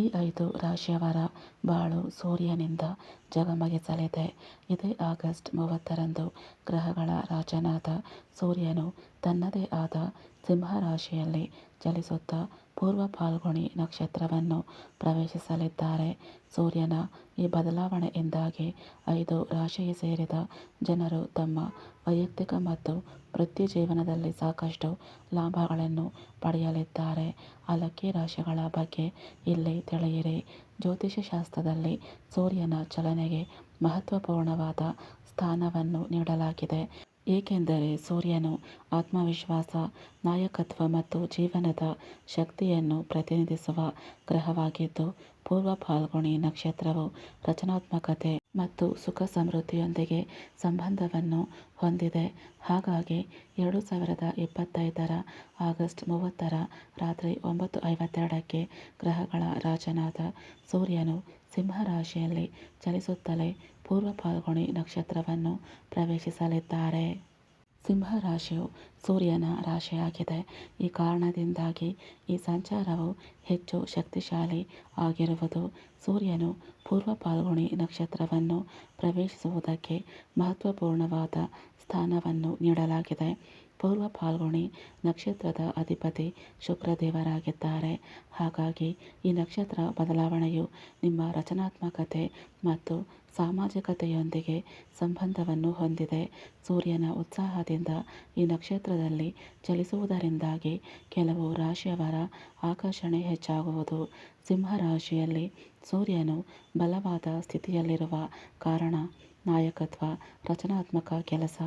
ಈ ಐದು ರಾಶಿಯವರ ಬಾಳು ಸೂರ್ಯನಿಂದ ಜಗಮಗಿಸಲಿದೆ ಇದೇ ಆಗಸ್ಟ್ ಮೂವತ್ತರಂದು ಗ್ರಹಗಳ ರಾಜನಾದ ಸೂರ್ಯನು ತನ್ನದೇ ಆದ ಸಿಂಹ ರಾಶಿಯಲ್ಲಿ ಚಲಿಸುತ್ತಾ ಪೂರ್ವ ಫಾಲ್ಗುಣಿ ನಕ್ಷತ್ರವನ್ನು ಪ್ರವೇಶಿಸಲಿದ್ದಾರೆ. ಸೂರ್ಯನ ಈ ಬದಲಾವಣೆಯಿಂದಾಗಿ ಐದು ರಾಶಿಗೆ ಸೇರಿದ ಜನರು ತಮ್ಮ ವೈಯಕ್ತಿಕ ಮತ್ತು ವೃತ್ತಿ ಜೀವನದಲ್ಲಿ ಸಾಕಷ್ಟು ಲಾಭಗಳನ್ನು ಪಡೆಯಲಿದ್ದಾರೆ. ಆ ಲಕ್ಕಿ ರಾಶಿಗಳ ಬಗ್ಗೆ ಇಲ್ಲಿ ತಿಳಿಯಿರಿ. ಜ್ಯೋತಿಷ್ಯ ಶಾಸ್ತ್ರದಲ್ಲಿ ಸೂರ್ಯನ ಚಲನೆಗೆ ಮಹತ್ವಪೂರ್ಣವಾದ ಸ್ಥಾನವನ್ನು ನೀಡಲಾಗಿದೆ. ಏಕೆಂದರೆ ಸೂರ್ಯನು ಆತ್ಮವಿಶ್ವಾಸ, ನಾಯಕತ್ವ ಮತ್ತು ಜೀವನದ ಶಕ್ತಿಯನ್ನು ಪ್ರತಿನಿಧಿಸುವ ಗ್ರಹವಾಗಿದ್ದು, ಪೂರ್ವ ಫಾಲ್ಗುಣಿ ನಕ್ಷತ್ರವು ರಚನಾತ್ಮಕತೆ ಮತ್ತು ಸುಖ ಸಮೃದ್ಧಿಯೊಂದಿಗೆ ಸಂಬಂಧವನ್ನು ಹೊಂದಿದೆ. ಹಾಗಾಗಿ ಎರಡು ಸಾವಿರದ ಇಪ್ಪತ್ತೈದರ ಆಗಸ್ಟ್ ಮೂವತ್ತರ ರಾತ್ರಿ ಒಂಬತ್ತು ಐವತ್ತೆರಡಕ್ಕೆ ಗ್ರಹಗಳ ರಾಜನಾದ ಸೂರ್ಯನು ಸಿಂಹ ರಾಶಿಯಲ್ಲಿ ಚಲಿಸುತ್ತಲೇ ಪೂರ್ವ ಫಾಲ್ಗುಣಿ ನಕ್ಷತ್ರವನ್ನು ಪ್ರವೇಶಿಸಲಿದ್ದಾರೆ. ಸಿಂಹ ರಾಶಿಯು ಸೂರ್ಯನ ರಾಶಿಯಾಗಿದೆ. ಈ ಕಾರಣದಿಂದಾಗಿ ಈ ಸಂಚಾರವು ಹೆಚ್ಚು ಶಕ್ತಿಶಾಲಿ ಆಗಿರುವುದು. ಸೂರ್ಯನು ಪೂರ್ವ ಪಾಲ್ಗುಣಿ ನಕ್ಷತ್ರವನ್ನು ಪ್ರವೇಶಿಸುವುದಕ್ಕೆ ಮಹತ್ವಪೂರ್ಣವಾದ ಸ್ಥಾನವನ್ನು ನೀಡಲಾಗಿದೆ. ಪೂರ್ವ ಫಾಲ್ಗುಣಿ ನಕ್ಷತ್ರದ ಅಧಿಪತಿ ಶುಕ್ರದೇವರಾಗಿದ್ದಾರೆ. ಹಾಗಾಗಿ ಈ ನಕ್ಷತ್ರ ಬದಲಾವಣೆಯು ನಿಮ್ಮ ರಚನಾತ್ಮಕತೆ ಮತ್ತು ಸಾಮಾಜಿಕತೆಯೊಂದಿಗೆ ಸಂಬಂಧವನ್ನು ಹೊಂದಿದೆ. ಸೂರ್ಯನ ಉತ್ಸಾಹದಿಂದ ಈ ನಕ್ಷತ್ರದಲ್ಲಿ ಚಲಿಸುವುದರಿಂದಾಗಿ ಕೆಲವು ರಾಶಿಯವರ ಆಕರ್ಷಣೆ ಹೆಚ್ಚಾಗುವುದು. ಸಿಂಹ ರಾಶಿಯಲ್ಲಿ ಸೂರ್ಯನು ಬಲವಾದ ಸ್ಥಿತಿಯಲ್ಲಿರುವ ಕಾರಣ ನಾಯಕತ್ವ, ರಚನಾತ್ಮಕ ಕೆಲಸ,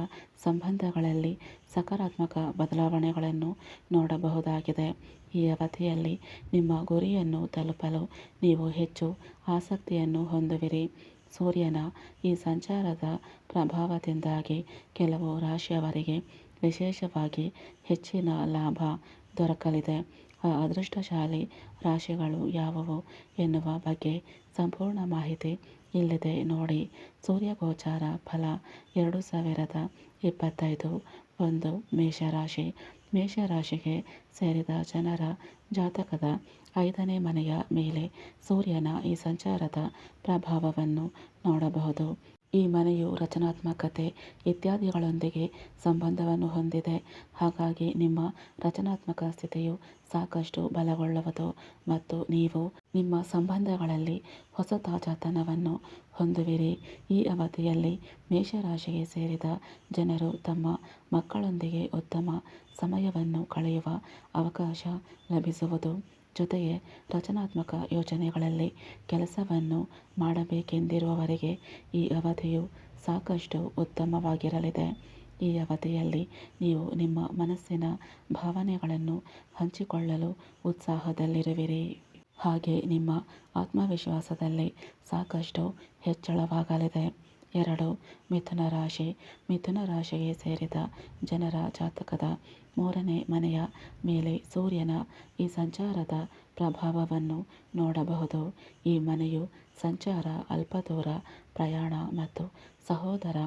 ಸಂಬಂಧಗಳಲ್ಲಿ ಸಕಾರಾತ್ಮಕ ಬದಲಾವಣೆಗಳನ್ನು ನೋಡಬಹುದಾಗಿದೆ. ಈ ಅವಧಿಯಲ್ಲಿ ನಿಮ್ಮ ಗುರಿಯನ್ನು ತಲುಪಲು ನೀವು ಹೆಚ್ಚು ಆಸಕ್ತಿಯನ್ನು ಹೊಂದುವಿರಿ. ಸೂರ್ಯನ ಈ ಸಂಚಾರದ ಪ್ರಭಾವದಿಂದಾಗಿ ಕೆಲವು ರಾಶಿಯವರಿಗೆ ವಿಶೇಷವಾಗಿ ಹೆಚ್ಚಿನ ಲಾಭ ದೊರಕಲಿದೆ. ಅದೃಷ್ಟಶಾಲಿ ರಾಶಿಗಳು ಯಾವುವು ಎನ್ನುವ ಬಗ್ಗೆ ಸಂಪೂರ್ಣ ಮಾಹಿತಿ ಇಲ್ಲಿದೆ ನೋಡಿ ಸೂರ್ಯ ಗೋಚಾರ ಫಲ ಎರಡು ಸಾವಿರದ ಇಪ್ಪತ್ತೈದು ಒಂದು ಮೇಷರಾಶಿ. ಮೇಷರಾಶಿಗೆ ಸೇರಿದ ಜನರ ಜಾತಕದ ಐದನೇ ಮನೆಯ ಮೇಲೆ ಸೂರ್ಯನ ಈ ಸಂಚಾರದ ಪ್ರಭಾವವನ್ನು ನೋಡಬಹುದು. ಈ ಮನೆಯು ರಚನಾತ್ಮಕತೆ ಇತ್ಯಾದಿಗಳೊಂದಿಗೆ ಸಂಬಂಧವನ್ನು ಹೊಂದಿದೆ. ಹಾಗಾಗಿ ನಿಮ್ಮ ರಚನಾತ್ಮಕ ಸ್ಥಿತಿಯು ಸಾಕಷ್ಟು ಬಲಗೊಳ್ಳುವುದು ಮತ್ತು ನೀವು ನಿಮ್ಮ ಸಂಬಂಧಗಳಲ್ಲಿ ಹೊಸ ತಾಜಾತನವನ್ನು ಹೊಂದುವಿರಿ. ಈ ಅವಧಿಯಲ್ಲಿ ಮೇಷರಾಶಿಗೆ ಸೇರಿದ ಜನರು ತಮ್ಮ ಮಕ್ಕಳೊಂದಿಗೆ ಉತ್ತಮ ಸಮಯವನ್ನು ಕಳೆಯುವ ಅವಕಾಶ ಲಭಿಸುವುದು. ಜೊತೆಗೆ ರಚನಾತ್ಮಕ ಯೋಜನೆಗಳಲ್ಲಿ ಕೆಲಸವನ್ನು ಮಾಡಬೇಕೆಂದಿರುವವರಿಗೆ ಈ ಅವಧಿಯು ಸಾಕಷ್ಟು ಉತ್ತಮವಾಗಿರಲಿದೆ. ಈ ಅವಧಿಯಲ್ಲಿ ನೀವು ನಿಮ್ಮ ಮನಸ್ಸಿನ ಭಾವನೆಗಳನ್ನು ಹಂಚಿಕೊಳ್ಳಲು ಉತ್ಸಾಹದಲ್ಲಿರುವಿರಿ. ಹಾಗೆ ನಿಮ್ಮ ಆತ್ಮವಿಶ್ವಾಸದಲ್ಲಿ ಸಾಕಷ್ಟು ಹೆಚ್ಚಳವಾಗಲಿದೆ. ಎರಡು. ಮಿಥುನ ರಾಶಿ. ಮಿಥುನ ರಾಶಿಗೆ ಸೇರಿದ ಜನರ ಜಾತಕದ ಮೂರನೇ ಮನೆಯ ಮೇಲೆ ಸೂರ್ಯನ ಈ ಸಂಚಾರದ ಪ್ರಭಾವವನ್ನು ನೋಡಬಹುದು. ಈ ಮನೆಯು ಸಂಚಾರ ಅಲ್ಪ ದೂರ ಪ್ರಯಾಣ ಮತ್ತು ಸಹೋದರ,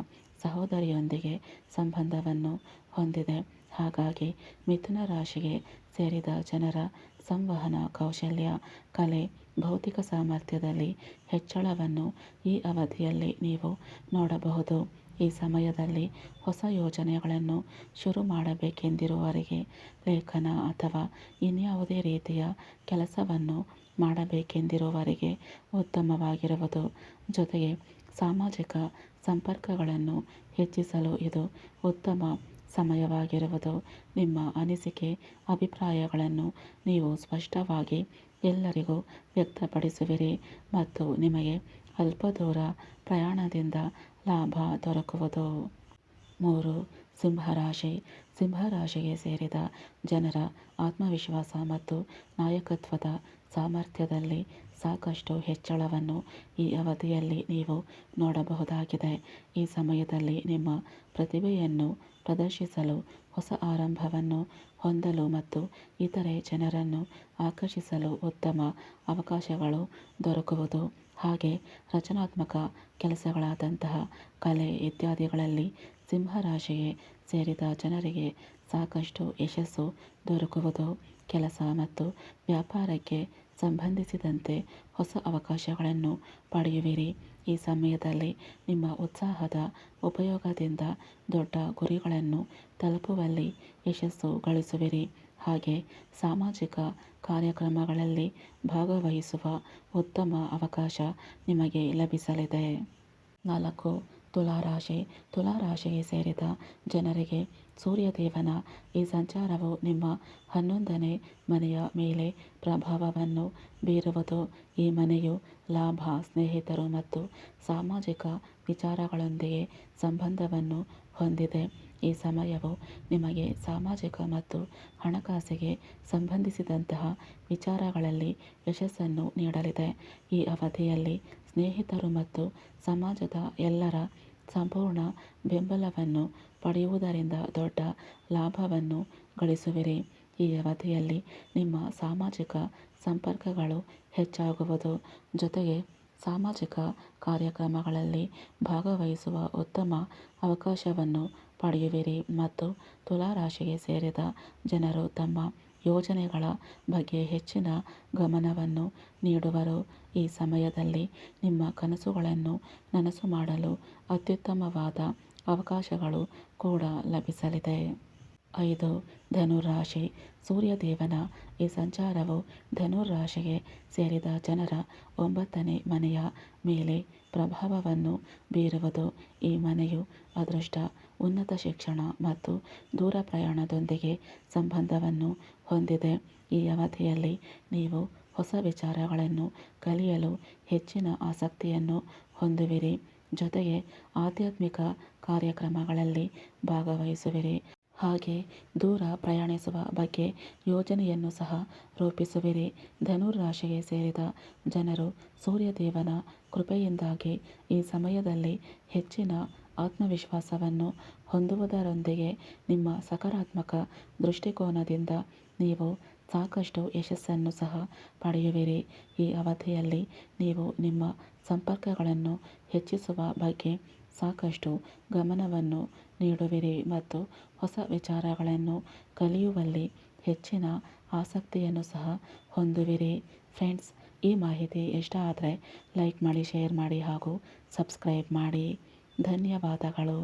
ಸಹೋದರಿಯೊಂದಿಗೆ ಸಂಬಂಧವನ್ನು ಹೊಂದಿದೆ. ಹಾಗಾಗಿ ಮಿಥುನ ರಾಶಿಗೆ ಸೇರಿದ ಜನರ ಸಂವಹನ ಕೌಶಲ್ಯ, ಕಲೆ, ಭೌತಿಕ ಸಾಮರ್ಥ್ಯದಲ್ಲಿ ಹೆಚ್ಚಳವನ್ನು ಈ ಅವಧಿಯಲ್ಲಿ ನೀವು ನೋಡಬಹುದು. ಈ ಸಮಯದಲ್ಲಿ ಹೊಸ ಯೋಜನೆಗಳನ್ನು ಶುರು ಮಾಡಬೇಕೆಂದಿರುವವರಿಗೆ ಲೇಖನ ಅಥವಾ ಇನ್ಯಾವುದೇ ರೀತಿಯ ಕೆಲಸವನ್ನು ಮಾಡಬೇಕೆಂದಿರುವವರಿಗೆ ಉತ್ತಮವಾಗಿರುವುದು. ಜೊತೆಗೆ ಸಾಮಾಜಿಕ ಸಂಪರ್ಕಗಳನ್ನು ಹೆಚ್ಚಿಸಲು ಇದು ಉತ್ತಮ ಸಮಯವಾಗಿರುವುದು. ನಿಮ್ಮ ಅನಿಸಿಕೆ, ಅಭಿಪ್ರಾಯಗಳನ್ನು ನೀವು ಸ್ಪಷ್ಟವಾಗಿ ಎಲ್ಲರಿಗೂ ವ್ಯಕ್ತಪಡಿಸುವಿರಿ ಮತ್ತು ನಿಮಗೆ ಅಲ್ಪ ದೂರ ಪ್ರಯಾಣದಿಂದ ಲಾಭ ದೊರಕುವುದು. ಮೂರು, ಸಿಂಹರಾಶಿ. ಸಿಂಹರಾಶಿಗೆ ಸೇರಿದ ಜನರ ಆತ್ಮವಿಶ್ವಾಸ ಮತ್ತು ನಾಯಕತ್ವದ ಸಾಮರ್ಥ್ಯದಲ್ಲಿ ಸಾಕಷ್ಟು ಹೆಚ್ಚಳವನ್ನು ಈ ಅವಧಿಯಲ್ಲಿ ನೀವು ನೋಡಬಹುದಾಗಿದೆ. ಈ ಸಮಯದಲ್ಲಿ ನಿಮ್ಮ ಪ್ರತಿಭೆಯನ್ನು ಪ್ರದರ್ಶಿಸಲು ಹೊಸ ಆರಂಭವನ್ನು ಹೊಂದಲು ಮತ್ತು ಇತರೆ ಜನರನ್ನು ಆಕರ್ಷಿಸಲು ಉತ್ತಮ ಅವಕಾಶಗಳು ದೊರಕುವುದು. ಹಾಗೆ ರಚನಾತ್ಮಕ ಕೆಲಸಗಳಾದಂತಹ ಕಲೆ ಇತ್ಯಾದಿಗಳಲ್ಲಿ ಸಿಂಹರಾಶಿಗೆ ಸೇರಿದ ಜನರಿಗೆ ಸಾಕಷ್ಟು ಯಶಸ್ಸು ದೊರಕುವುದು. ಕೆಲಸ ಮತ್ತು ವ್ಯಾಪಾರಕ್ಕೆ ಸಂಬಂಧಿಸಿದಂತೆ ಹೊಸ ಅವಕಾಶಗಳನ್ನು ಪಡೆಯುವಿರಿ. ಈ ಸಮಯದಲ್ಲಿ ನಿಮ್ಮ ಉತ್ಸಾಹದ ಉಪಯೋಗದಿಂದ ದೊಡ್ಡ ಗುರಿಗಳನ್ನು ತಲುಪುವಲ್ಲಿ ಯಶಸ್ಸು ಗಳಿಸುವಿರಿ. ಹಾಗೆ ಸಾಮಾಜಿಕ ಕಾರ್ಯಕ್ರಮಗಳಲ್ಲಿ ಭಾಗವಹಿಸುವ ಉತ್ತಮ ಅವಕಾಶ ನಿಮಗೆ ಲಭಿಸಲಿದೆ. ನಾಲ್ಕು ತುಲಾರಾಶಿ, ತುಲಾರಾಶಿಗೆ ಸೇರಿದ ಜನರಿಗೆ ಸೂರ್ಯದೇವನ ಈ ಸಂಚಾರವು ನಿಮ್ಮ ಹನ್ನೊಂದನೇ ಮನೆಯ ಮೇಲೆ ಪ್ರಭಾವವನ್ನು ಬೀರುವುದು. ಈ ಮನೆಯು ಲಾಭ, ಸ್ನೇಹಿತರು ಮತ್ತು ಸಾಮಾಜಿಕ ವಿಚಾರಗಳೊಂದಿಗೆ ಸಂಬಂಧವನ್ನು ಹೊಂದಿದೆ. ಈ ಸಮಯವು ನಿಮಗೆ ಸಾಮಾಜಿಕ ಮತ್ತು ಹಣಕಾಸಿಗೆ ಸಂಬಂಧಿಸಿದಂತಹ ವಿಚಾರಗಳಲ್ಲಿ ಯಶಸ್ಸನ್ನು ನೀಡಲಿದೆ. ಈ ಅವಧಿಯಲ್ಲಿ ಸ್ನೇಹಿತರು ಮತ್ತು ಸಮಾಜದ ಎಲ್ಲರ ಸಂಪೂರ್ಣ ಬೆಂಬಲವನ್ನು ಪಡೆಯುವುದರಿಂದ ದೊಡ್ಡ ಲಾಭವನ್ನು ಗಳಿಸುವಿರಿ. ಈ ಅವಧಿಯಲ್ಲಿ ನಿಮ್ಮ ಸಾಮಾಜಿಕ ಸಂಪರ್ಕಗಳು ಹೆಚ್ಚಾಗುವುದು. ಜೊತೆಗೆ ಸಾಮಾಜಿಕ ಕಾರ್ಯಕ್ರಮಗಳಲ್ಲಿ ಭಾಗವಹಿಸುವ ಉತ್ತಮ ಅವಕಾಶವನ್ನು ಪಡೆಯುವಿರಿ ಮತ್ತು ತುಲಾರಾಶಿಗೆ ಸೇರಿದ ಜನರು ತಮ್ಮ ಯೋಜನೆಗಳ ಬಗ್ಗೆ ಹೆಚ್ಚಿನ ಗಮನವನ್ನು ನೀಡುವರು. ಈ ಸಮಯದಲ್ಲಿ ನಿಮ್ಮ ಕನಸುಗಳನ್ನು ನನಸು ಮಾಡಲು ಅತ್ಯುತ್ತಮವಾದ ಅವಕಾಶಗಳು ಕೂಡ ಲಭಿಸಲಿದೆ. ಐದು ಧನುರಾಶಿ ಸೂರ್ಯದೇವನ ಈ ಸಂಚಾರವು ಧನುರಾಶಿಗೆ ಸೇರಿದ ಜನರ ಒಂಬತ್ತನೇ ಮನೆಯ ಮೇಲೆ ಪ್ರಭಾವವನ್ನು ಬೀರುವುದು. ಈ ಮನೆಯು ಅದೃಷ್ಟ, ಉನ್ನತ ಶಿಕ್ಷಣ ಮತ್ತು ದೂರ ಪ್ರಯಾಣದೊಂದಿಗೆ ಸಂಬಂಧವನ್ನು ಹೊಂದಿದೆ. ಈ ಅವಧಿಯಲ್ಲಿ ನೀವು ಹೊಸ ವಿಚಾರಗಳನ್ನು ಕಲಿಯಲು ಹೆಚ್ಚಿನ ಆಸಕ್ತಿಯನ್ನು ಹೊಂದುವಿರಿ. ಜೊತೆಗೆ ಆಧ್ಯಾತ್ಮಿಕ ಕಾರ್ಯಕ್ರಮಗಳಲ್ಲಿ ಭಾಗವಹಿಸುವಿರಿ. ಹಾಗೆ ದೂರ ಪ್ರಯಾಣಿಸುವ ಬಗ್ಗೆ ಯೋಜನೆಯನ್ನು ಸಹ ರೂಪಿಸುವಿರಿ. ಧನುರಾಶಿಗೆ ಸೇರಿದ ಜನರು ಸೂರ್ಯದೇವನ ಕೃಪೆಯಿಂದಾಗಿ ಈ ಸಮಯದಲ್ಲಿ ಹೆಚ್ಚಿನ ಆತ್ಮವಿಶ್ವಾಸವನ್ನು ಹೊಂದುವುದರೊಂದಿಗೆ ನಿಮ್ಮ ಸಕಾರಾತ್ಮಕ ದೃಷ್ಟಿಕೋನದಿಂದ ನೀವು ಸಾಕಷ್ಟು ಯಶಸ್ಸನ್ನು ಸಹ ಪಡೆಯುವಿರಿ. ಈ ಅವಧಿಯಲ್ಲಿ ನೀವು ನಿಮ್ಮ ಸಂಪರ್ಕಗಳನ್ನು ಹೆಚ್ಚಿಸುವ ಬಗ್ಗೆ ಸಾಕಷ್ಟು ಗಮನವನ್ನು ನೀಡುವಿರಿ ಮತ್ತು ಹೊಸ ವಿಚಾರಗಳನ್ನು ಕಲಿಯುವಲ್ಲಿ ಹೆಚ್ಚಿನ ಆಸಕ್ತಿಯನ್ನು ಸಹ ಹೊಂದುವಿರಿ. ಫ್ರೆಂಡ್ಸ್, ಈ ಮಾಹಿತಿ ಇಷ್ಟ ಆದರೆ ಲೈಕ್ ಮಾಡಿ, ಶೇರ್ ಮಾಡಿ ಹಾಗೂ ಸಬ್ಸ್ಕ್ರೈಬ್ ಮಾಡಿ. ಧನ್ಯವಾದಗಳು.